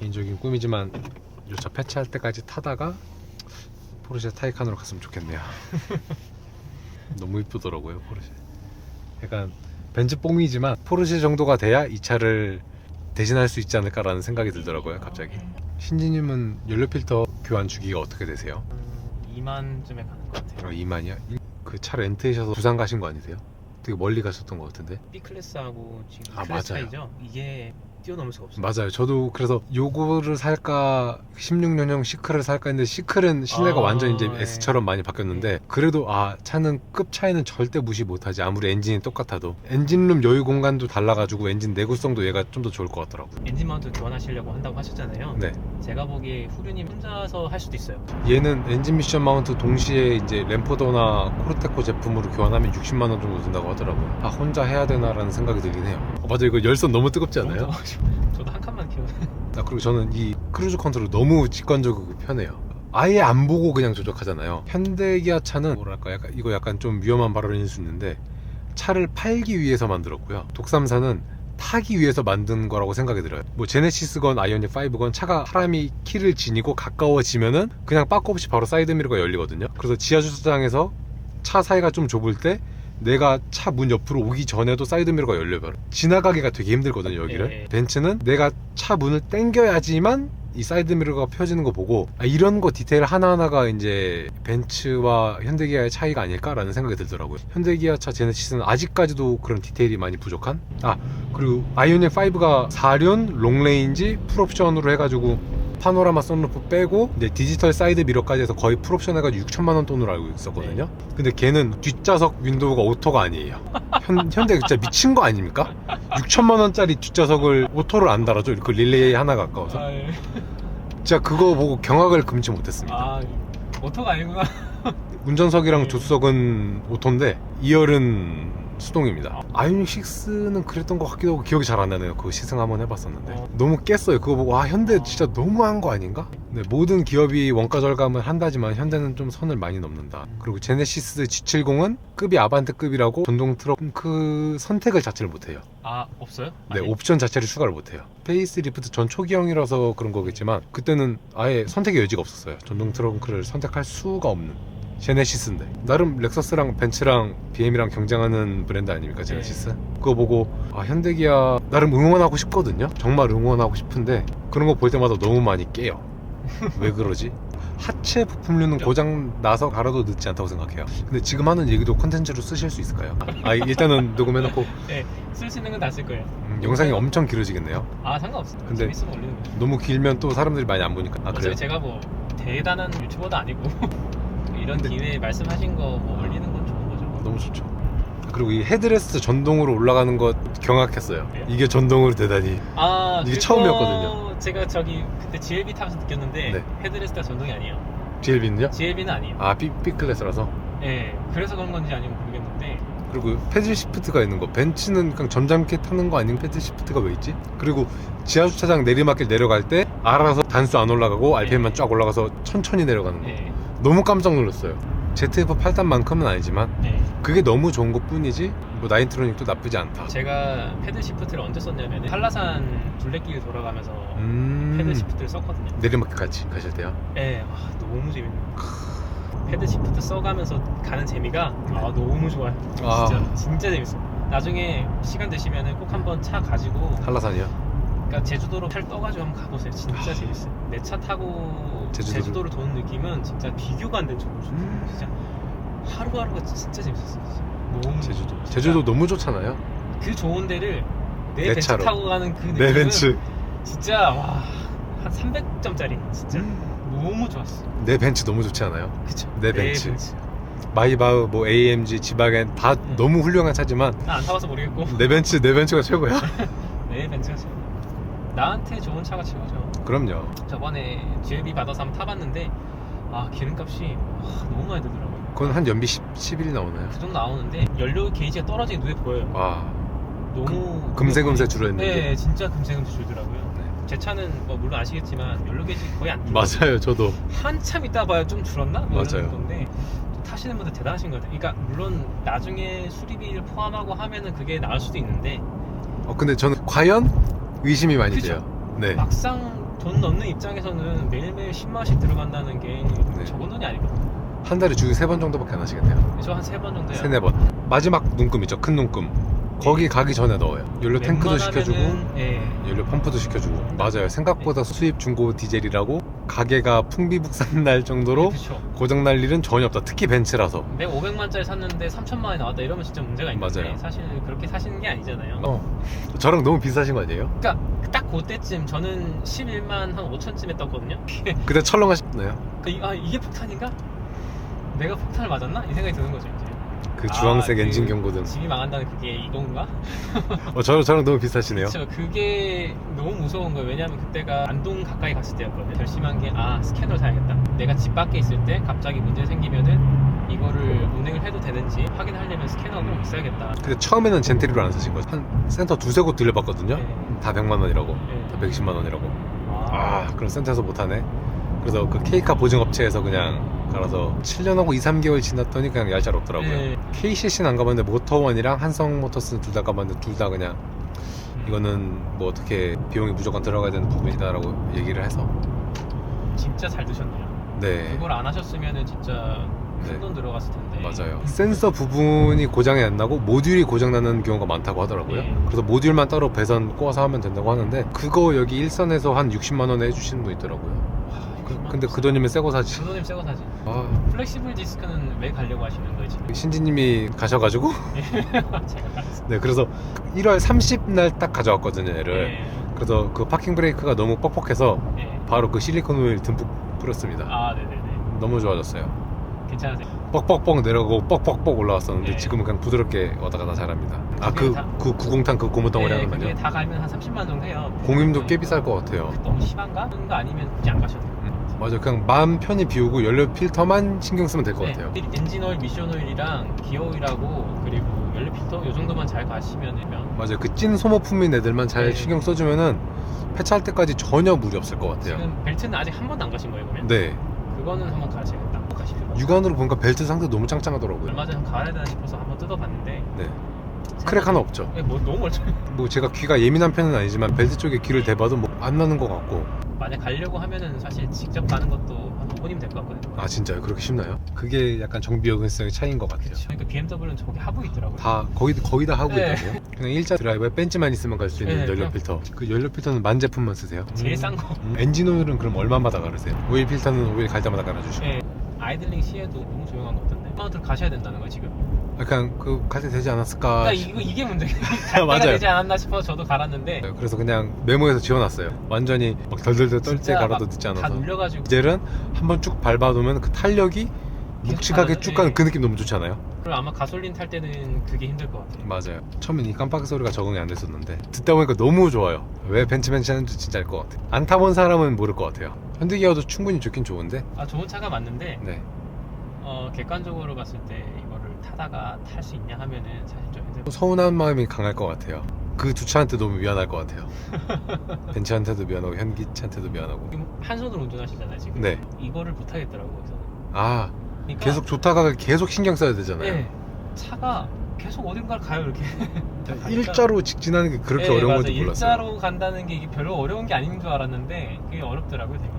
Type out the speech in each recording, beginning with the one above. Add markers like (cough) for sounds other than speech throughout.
개인적인 꿈이지만 이차 폐차할 때까지 타다가 포르쉐 타이칸으로 갔으면 좋겠네요. (laughs) 너무 이쁘더라고요 포르쉐. 약간 벤츠 뽕이지만 포르쉐 정도가 돼야 이 차를 대신할 수 있지 않을까라는 생각이 들더라고요 갑자기. 신지님은 연료 필터 교환 주기가 어떻게 되세요? 2만쯤에 가는 것 같아요. 어, 2만이야? 그차 렌트하셔서 부산 가신 거 아니세요? 되게 멀리 가셨던 것 같은데. B 클래스하고 지금 아, 클래스 맞아요. 차이죠. 이게 뛰어넘을 수가 없어요. 맞아요. 저도 그래서 요거를 살까 16년형 시크를 살까 했는데 시클은 실내가 아, 완전 이제 네. S처럼 많이 바뀌었는데 그래도 아 차는 급 차이는 절대 무시 못하지 아무리 엔진이 똑같아도 엔진룸 여유 공간도 달라가지고 엔진 내구성도 얘가 좀 더 좋을 것 같더라고요. 엔진 마운트 교환하시려고 한다고 하셨잖아요. 네. 제가 보기에 후륜님 혼자서 할 수도 있어요. 얘는 엔진 미션 마운트 동시에 이제 램포더나 코르테코 제품으로 교환하면 60만 원 정도 든다고 하더라고요. 아 혼자 해야 되나라는 생각이 들긴 해요. 어, 맞아 이거 열선 너무 뜨겁지 않아요? 저도 한 칸만 키워. (laughs) 아, 그리고 저는 이 크루즈 컨트롤 너무 직관적이고 편해요. 아예 안 보고 그냥 조작하잖아요. 현대기아 차는 뭐랄까 약간 이거 약간 좀 위험한 발언일 수 있는데 차를 팔기 위해서 만들었고요. 독삼사는 타기 위해서 만든 거라고 생각이 들어요. 뭐 제네시스건 아이오닉 5건 차가 사람이 키를 지니고 가까워지면은 그냥 빠꾸 없이 바로 사이드 미러가 열리거든요. 그래서 지하 주차장에서 차 사이가 좀 좁을 때 내가 차 문 옆으로 오기 전에도 사이드 미러가 열려요. 지나가기가 되게 힘들거든요, 여기를. 예. 벤츠는 내가 차 문을 당겨야지만 이 사이드 미러가 펴지는 거 보고 아, 이런 거 디테일 하나하나가 이제 벤츠와 현대기아의 차이가 아닐까라는 생각이 들더라고요. 현대기아 차 제네시스는 아직까지도 그런 디테일이 많이 부족한? 아, 그리고 아이오닉 5가 4륜 롱레인지 풀옵션으로 해가지고 파노라마 선루프 빼고 이제 디지털 사이드 미러까지 해서 거의 풀옵션 해가지고 6천만 원 돈으로 알고 있었거든요. 근데 걔는 뒷좌석 윈도우가 오토가 아니에요. 현, 현대 진짜 미친 거 아닙니까? 6천만 원짜리 뒷좌석을 오토를 안 달아줘. 그 릴레이 하나 가까워서. 아, 예. 진짜 그거 보고 경악을 금치 못했습니다. 아 오토가 아니구나. 운전석이랑 네. 조수석은 오토인데 2열은 수동입니다. 아이오닉 6는 그랬던 것 같기도 하고 기억이 잘 안 나네요. 그거 시승 한번 해봤었는데 어. 너무 깼어요. 그거 보고 아 현대 진짜 너무한 거 아닌가? 네, 모든 기업이 원가 절감을 한다지만 현대는 좀 선을 많이 넘는다. 그리고 제네시스 G70은 급이 아반떼급이라고 전동 트럭 그 선택을 자체를 못해요. 아 없어요? 네, 아니, 옵션 자체를 추가를 못해요. 페이스리프트 전 초기형이라서 그런 거겠지만 그때는 아예 선택의 여지가 없었어요. 전동 트렁크를 선택할 수가 없는 제네시스인데 나름 렉서스랑 벤츠랑 BM이랑 경쟁하는 브랜드 아닙니까 제네시스? 그거 보고 아 현대기아 나름 응원하고 싶거든요. 정말 응원하고 싶은데 그런 거 볼 때마다 너무 많이 깨요. 왜 그러지? 하체 부품류는 고장 나서 갈아도 늦지 않다고 생각해요. 근데 지금 하는 얘기도 컨텐츠로 쓰실 수 있을까요? 아 일단은 녹음해놓고 (laughs) 네, 쓸 수 있는 건 다 쓸 거예요. 음, 영상이 엄청 길어지겠네요. 아 상관없어요. 근데- 재밌으면 올리는 거예요. 너무 길면 또 사람들이 많이 안 보니까. 아 그래요? 제가 뭐 대단한 유튜버도 아니고 (laughs) 이런 근데- 기회에 말씀하신 거 뭐 올리는 건 좋은 거죠. 너무 좋죠. 그리고 이 헤드레스트 전동으로 올라가는 것 경악했어요. 네. 이게 전동으로 되다니. 아 이게 그거 처음이었거든요. 제가 저기 그때 GLB 타면서 느꼈는데 네. 헤드레스트가 전동이 아니에요. GLB는요? GLB는 아니에요. 아, B, B 클래스라서. 네, 그래서 그런 건지 아니면 그리고 패들 시프트가 있는 거. 벤츠는 그냥 점잖게 타는 거 아닌 패들 시프트가 왜 있지? 그리고 지하 주차장 내리막길 내려갈 때 알아서 단수 안 올라가고 RPM만 네. 쫙 올라가서 천천히 내려가는 거. 네, 너무 깜짝 놀랐어요. ZF 8단만큼은 아니지만 네. 그게 너무 좋은 것 뿐이지 뭐 나인트로닉도 나쁘지 않다. 제가 패드 시프트를 언제 썼냐면 한라산 둘레길 돌아가면서 음... 패드 시프트를 썼거든요. 내리막길까지 가실 때요? 네, 아, 너무 재밌는 거. 패드 시프트 써가면서 가는 재미가 아, 너무 좋아요. 아. 진짜 진짜 재밌어요. 나중에 시간 되시면은 꼭 한번 차 가지고 한라산이요? 그러니까 제주도로 팔 떠가지고 한번 가보세요. 진짜 재밌어요. 내 차 타고 제주도를- 제주도를... 도는 느낌은 진짜 비교가 안된 정도로 좋아요. 음. 진짜 하루하루가 진짜 재밌었어요. 진짜. 너무 제주도. 진짜 제주도 너무 좋잖아요. 그 좋은 데를 내, 내 벤츠 차로. 타고 가는 그내 느낌은 벤츠. 진짜 와, 한 300점짜리 진짜 너무 좋았어. 내 벤츠 너무 좋지 않아요? 그쵸? 내 벤츠. 마이바흐, 뭐 AMG, 지바겐 다 음. 너무 훌륭한 차지만 나안 타봐서 모르겠고 내 벤츠, 내 벤츠가 최고야. (laughs) 내 벤츠가 최고. 나한테 좋은 차가 최고죠. 그럼요. 저번에 GLB 받아서 한번 타봤는데 아 기름값이 아, 너무 많이 들더라고요. 그건 한 연비 10, 11이 나오나요? 그 정도 나오는데 연료 게이지가 떨어지는 눈에 보여요. 와, 너무 금세금세 줄어있는데. 네, 진짜 금세금세 줄더라고요. 네. 제 차는 뭐 물론 아시겠지만 연료 게이지 거의 안 줄어요. 맞아요, 저도. 한참 있다 봐야 좀 줄었나? 뭐 이런 맞아요. 건데 좀 타시는 분들 대단하신 것 같아요. 그러니까 물론 나중에 수리비를 포함하고 하면은 그게 나을 수도 있는데 어, 근데 저는 과연 의심이 많이 그쵸? 돼요. 네. 막상 돈 넣는 입장에서는 매일매일 10만 원씩 들어간다는 게 네. 적은 돈이 아니거든요. 한 달에 주기 세번 정도밖에 안 하시겠네요. 저 한 세 번 정도 해요. 세네 번. 마지막 눈금 있죠. 큰 눈금. 거기 가기 전에 넣어요. 연료 탱크도 시켜주고 웬만하면은, 예. 연료 펌프도 시켜주고 맞아요. 생각보다 수입 중고 디젤이라고 가게가 풍비북산 (laughs) 날 정도로 그렇죠. 고장 날 일은 전혀 없다. 특히 벤츠라서. 내가 500만짜리 샀는데 3천만 원이 나왔다 이러면 진짜 문제가 있는데 맞아요. 사실 그렇게 사시는 게 아니잖아요. 어. 저랑 너무 비슷하신 거 아니에요? 그러니까 딱 그때쯤 저는 11만 한 5천쯤에 떴거든요. (laughs) 그때 철렁하셨나요? 그 이- 아 이게 폭탄인가? 내가 폭탄을 맞았나? 이 생각이 드는 거죠 이제. 그 주황색 아, 엔진 그 경고등. 집이 망한다는 그게 이건가? (laughs) 어, 저, 저랑 너무 비슷하시네요. 그렇죠. 그게 너무 무서운 거예요. 왜냐하면 그때가 안동 가까이 갔을 때였거든요. 결심한 게 아 스캐너를 사야겠다. 내가 집 밖에 있을 때 갑자기 문제 생기면은 이거를 운행을 해도 되는지 확인하려면 스캐너가 꼭 있어야겠다. 근데 처음에는 젠트리로 안 사신 거죠? 한 센터 두세 곳 들려봤거든요. 네. 다 100만 원이라고. 네. 다 120만 원이라고. 아, 아, 그럼 센터에서 못하네. 그래서 그 케이카 보증업체에서 그냥 갈아서 7년하고 2, 3개월 지났더니 그냥 얄짤 없더라고요. 네. KCC는 안 가봤는데 모터원이랑 한성모터스는 둘 다 가봤는데 둘 다 그냥 이거는 뭐 어떻게 비용이 무조건 들어가야 되는 부분이다라고 얘기를 해서 진짜 잘 드셨네요. 네 그걸 안 하셨으면은 진짜 네. 큰돈 들어갔을 텐데. 맞아요 센서 부분이 고장이 안 나고 모듈이 고장 나는 경우가 많다고 하더라고요 네. 그래서 모듈만 따로 배선 꽂아서 하면 된다고 하는데 그거 여기 일선에서 한 60만 원에 해주시는 분 있더라고요 그- 근데 그 돈이면 새거 사지 그 돈이면 새거 사지. 아, 플렉시블 디스크는 왜 가려고 하시는 거예요 지금? 신지님이 가셔가지고 (laughs) 제가 갔어요. 네 그래서 1월 30날 딱 가져왔거든요 얘를 네. 그래서 그 파킹 브레이크가 너무 뻑뻑해서 네. 바로 그 실리콘 오일 듬뿍 뿌렸습니다 아, 네네네. 너무 좋아졌어요 괜찮으세요? 뻑뻑뻑 내려가고 뻑뻑뻑 올라왔었는데 네. 지금은 그냥 부드럽게 왔다 갔다 잘합니다 아 그게 그 다- 그 구공탄 그 고무덩어리 네, 하는 그게 거요 다 갈면 한 30만 정도 해요. 공임도 꽤 비쌀 것 같아요 너무 심한가? 그런 거 아니면 굳이 안 가셔도 돼요. 맞아요. 그냥 마음 편히 비우고 연료 필터만 신경 쓰면 될 것 네, 같아요. 엔진 오일, 미션 오일이랑 기어 오일하고 그리고 연료 필터 요 정도만 잘 가시면은 맞아요. 그찐 소모품인 애들만 잘 네. 신경 써주면은 폐차할 때까지 전혀 무리 없을 것 같아요. 지금 벨트는 아직 한 번도 안 가신 거예요, 그러면? 네. 그거는 한번 가시면 육안으로 보니까 벨트 상태 너무 짱짱하더라고요. 얼마 전에 한번 갈아야 되나 싶어서 한번 뜯어봤는데 네. 크랙 하나 없죠? 네, 뭐 너무 멀쩡해. 뭐 제가 귀가 예민한 편은 아니지만 벨트 쪽에 귀를 대봐도 뭐 안 나는 것 같고 만약 가려고 하면은 사실 직접 가는 것도 한 5분이면 될 것 같거든요. 아 진짜요 그렇게 쉽나요? 그게 약간 정비 여근성의 차이인 것 같아요 그렇죠. 그러니까 BMW는 저기 하부 있더라고요. 다 거의 거의 다 하고 네. 있다고요? 그냥 일자 드라이버에 벤치만 있으면 갈 수 있는 네, 연료 그냥- 필터. 그 연료 필터는 만 제품만 쓰세요? 제일 싼 거. 음, 엔진 오일은 그럼 얼마마다 갈으세요? 오일 필터는 오일 갈 때마다 갈아주시고. 네. 아이들링 시에도 너무 조용한 것같 마운트를 가셔야 된다는 거예요 지금. 아, 그냥 그갈때 되지 않았을까? 그러니까 이거 이게 문제예요. (laughs) 아, 맞아요. 되지 않았나 싶어서 저도 갈았는데 싶어요. 그래서 그냥 메모에서 지워놨어요. 완전히 막 덜덜덜 떨 때 진짜 갈아도 막 늦지 다 않아서. 눌려가지고 디젤은 한번 쭉 밟아두면 그 탄력이 묵직하게 가는, 쭉 네. 가는 그 느낌 너무 좋잖아요. 그리고 아마 가솔린 탈 때는 그게 힘들 것 같아요. 맞아요. 처음엔 이 깜빡이 소리가 적응이 안 됐었는데 듣다 보니까 너무 좋아요. 왜 벤츠벤치 하는지 진짜 알 것 같아요. 안 타본 사람은 모를 것 같아요. 현대기아도 충분히 좋긴 좋은데 아 좋은 차가 맞는데 네. 어, 객관적으로 봤을 때 이거를 타다가 탈 수 있냐 하면은 사실 좀 힘들. 서운한 마음이 강할 것 같아요. 그 두 차한테 너무 미안할 것 같아요. (laughs) 벤츠한테도 미안하고 현기차한테도 미안하고. 지금 한 손으로 운전하시잖아요 지금. 네. 이거를 못 하겠더라고요. 아 그러니까 계속 좋다가 계속 신경 써야 되잖아요. 네. 차가 계속 어딘가를 가요 이렇게. 가니까. (laughs) 일자로 직진하는 게 그렇게 네, 어려운 맞아요. 건지 몰랐어요. 일자로 간다는 게 이게 별로 어려운 게 아닌 줄 알았는데 그게 어렵더라고요 되게.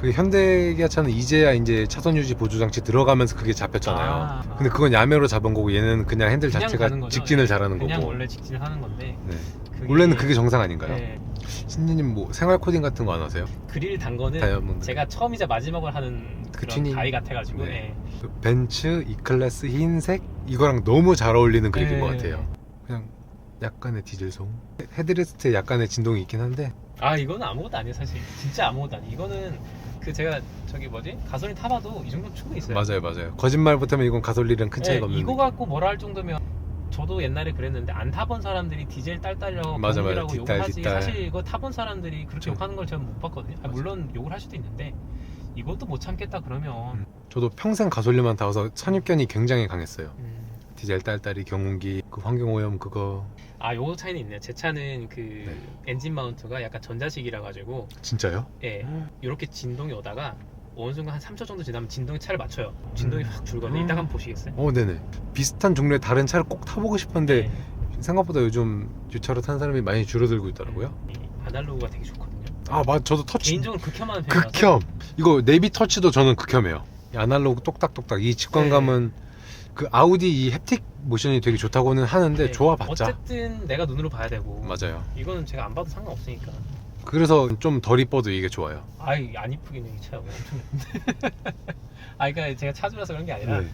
그 현대기아차는 이제야 이제 차선 유지 보조 장치 들어가면서 그게 잡혔잖아요. 아. 근데 그건 야매로 잡은 거고 얘는 그냥 핸들 그냥 자체가 거죠. 직진을 네. 잘하는 그냥 거고. 원래 직진을 하는 건데. 네. 그게- 원래는 그게 정상 아닌가요? 네. 신님 뭐 생활 코딩 같은 거 안 하세요? 그릴 단 거는 다이아몬드. 제가 처음이자 마지막으로 하는 그 그런 튜닝. 가위 같아가지고 네. 네. 그 벤츠 E클래스 흰색 이거랑 너무 잘 어울리는 그립인 네. 것 같아요. 그냥 약간의 디젤 송. 헤드레스트에 약간의 진동이 있긴 한데 아 이거는 아무것도 아니에요 사실 진짜 아무것도 아니에요 이거는 그 제가 저기 뭐지 가솔린 타봐도 이 정도면 충분히 있어요 맞아요, 맞아요. 거짓말 못하면 이건 가솔린이랑 큰 차이가 네, 없는. 이거 느낌. 갖고 뭐라 할 정도면 저도 옛날에 그랬는데 안 타본 사람들이 디젤 딸딸려 맞아, 맞아. 경유라고 뒷달, 욕을 하지 뒷달. 사실 이거 타본 사람들이 그렇게 그쵸. 욕하는 걸 제가 못 봤거든요 아. 물론 욕을 할 수도 있는데 이것도 못 참겠다 그러면 음. 저도 평생 가솔린만 타서 선입견이 굉장히 강했어요. 음. 디젤 딸딸이 경운기 그 환경 오염 그거 아 요거 차이는 있네요 제 차는 그 네. 엔진 마운트가 약간 전자식이라 가지고 진짜요? 예 이렇게 진동이 오다가 어느 순간 한 3초 정도 지나면 진동이 차를 맞춰요 진동이 음. 확 줄거든요 음. 이따가 한번 보시겠어요? 어, 네네. 비슷한 종류의 다른 차를 꼭 타보고 싶은데 네. 생각보다 요즘 유차로 타는 사람이 많이 줄어들고 있더라고요. 이 아날로그가 되게 좋거든요 아 맞 저도 터치 개인적으로 극혐하는 편이라서 극혐 이거 네비 터치도 저는 극혐해요 이 아날로그 똑딱똑딱 이 직관감은 그 아우디 이 햅틱 모션이 되게 좋다고는 하는데 네, 좋아봤자. 어쨌든 내가 눈으로 봐야 되고. 맞아요. 이거는 제가 안 봐도 상관없으니까. 그래서 좀 덜 이뻐도 이게 좋아요. 아이 안 이쁘긴 해, 이 차가. 엄청 예쁜데. 아 그러니까 제가 차주라서 그런 게 아니라 네.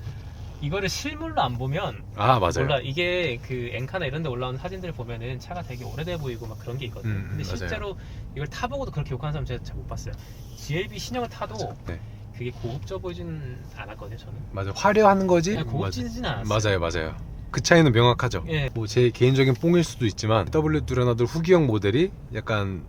이거를 실물로 안 보면 아 맞아요. 몰라. 이게 그 엔카나 이런 데 올라오는 사진들을 보면은 차가 되게 오래돼 보이고 막 그런 게 있거든요. 음, 근데 맞아요. 실제로 이걸 타보고도 그렇게 욕하는 사람 제가 잘 못 봤어요. GLB 신형을 타도 네. 그게 고급져 보이지는 않았거든요 저는. 맞아요 화려한 거지. 고급지진 않았어요. 맞아요 맞아요. 그 차이는 명확하죠. 예. 뭐 제 개인적인 뽕일 수도 있지만 W 뚜레나돌 후기형 모델이 약간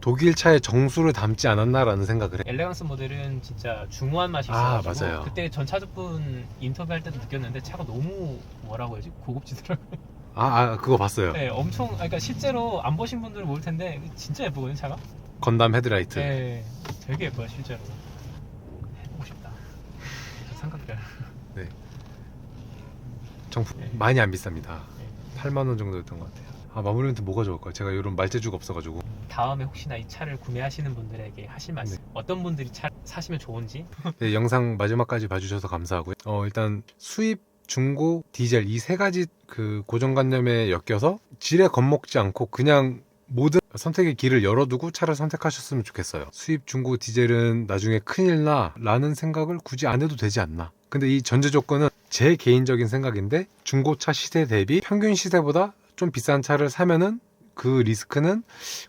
독일 차의 정수를 담지 않았나라는 생각을 해요 엘레강스 모델은 진짜 중후한 맛이 아, 있어가지고 맞아요. 그때 전 차주분 인터뷰할 때도 느꼈는데 차가 너무 뭐라고 해야지? 고급지더라고요. 아, 아 그거 봤어요. 네 엄청 아, 그러니까 실제로 안 보신 분들은 모를 텐데 진짜 예쁘거든요 차가. 건담 헤드라이트. 네 되게 예뻐요 실제로 삼각별 정품 네. 많이 안 비쌉니다 네. 8만 원 정도였던 것 같아요 아 마무리 멘트 뭐가 좋을까요? 제가 이런 말재주가 없어가지고 다음에 혹시나 이 차를 구매하시는 분들에게 하실 말씀 네. 어떤 분들이 차 사시면 좋은지 네, 영상 마지막까지 봐주셔서 감사하고요. 어, 일단 수입, 중고, 디젤 이 세 가지 그 고정관념에 엮여서 질에 겁먹지 않고 그냥 모든 선택의 길을 열어두고 차를 선택하셨으면 좋겠어요. 수입, 중고, 디젤은 나중에 큰일 나 라는 생각을 굳이 안 해도 되지 않나. 근데 이 전제 조건은 제 개인적인 생각인데 중고차 시세 대비 평균 시세보다 좀 비싼 차를 사면은 그 리스크는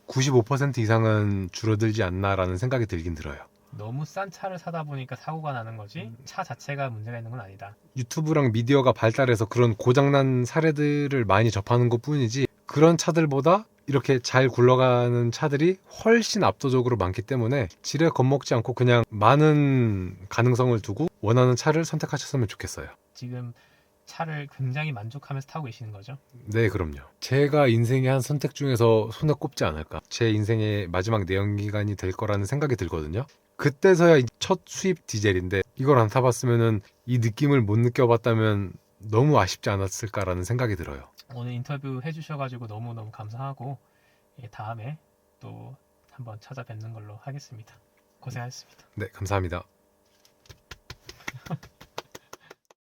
95% 이상은 줄어들지 않나라는 생각이 들긴 들어요. 너무 싼 차를 사다 보니까 사고가 나는 거지 음. 차 자체가 문제가 있는 건 아니다 유튜브랑 미디어가 발달해서 그런 고장난 사례들을 많이 접하는 것 뿐이지 그런 차들보다 이렇게 잘 굴러가는 차들이 훨씬 압도적으로 많기 때문에 질에 겁먹지 않고 그냥 많은 가능성을 두고 원하는 차를 선택하셨으면 좋겠어요. 지금 차를 굉장히 만족하면서 타고 계시는 거죠 네, 그럼요. 제가 인생의 한 선택 중에서 손에 꼽지 않을까. 제 인생의 마지막 내연기관이 될 거라는 생각이 들거든요. 그때서야 첫 수입 디젤인데 이걸 안 타봤으면은 이 느낌을 못 느껴봤다면 너무 아쉽지 않았을까라는 생각이 들어요. 오늘 인터뷰 해주셔가지고 너무너무 감사하고 예, 다음에 또 한번 찾아뵙는 걸로 하겠습니다 고생하셨습니다 네, 감사합니다. (laughs)